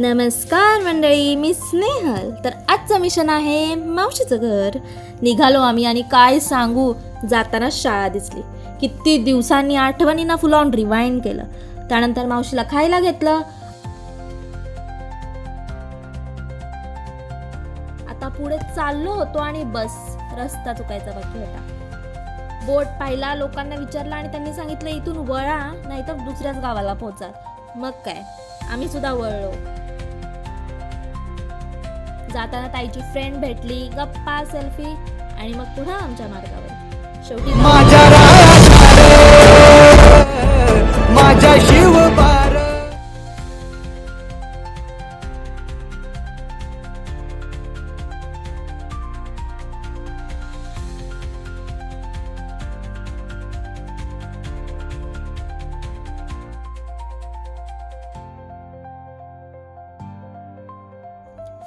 नमस्कार मंडळी मी स्नेहल. तर आजचं मिशन आहे मावशीचं घर. निघालो आम्ही आणि काय सांगू जाताना शाळा दिसली. किती दिवसांनी आठवणींना फुल ऑन रिवाइंड केलं. त्यानंतर मावशीला खायला घेतलं. आता पुढे चाललो होतो आणि बस रस्ता चुकायचा बाकी होता. बोट पाहिला लोकांना विचारला आणि त्यांनी सांगितलं इथून वळा नाहीतर दुसऱ्याच गावाला पोहोचाल. मग काय? आम्ही सुद्धा वळलो. जाताना ताईची फ्रेंड भेटली गप्पा सेल्फी आणि मग पुन्हा आमच्या मार्गावर. शेवटी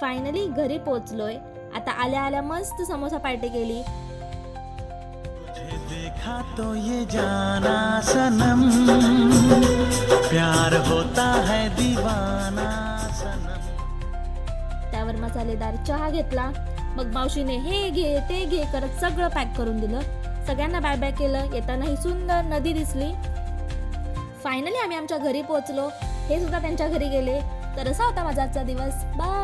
फायनली घरी पोहोचलोय आता आल्या आल्या मस्त समोसा पार्टी केली. देखा तो ये जाना सनम प्यार होता है दीवाना सनम त्यावर मसालेदार चहा घेतला. मग मावशीने हे घे ते घे करत सगळं पॅक करून दिलं. सगळ्यांना बाय बाय केलं. येताना ही सुंदर नदी दिसली. फायनली आम्ही आमच्या घरी पोहोचलो हे सुद्धा त्यांच्या घरी गेले. तर असा होता माझा आजचा दिवस. बाय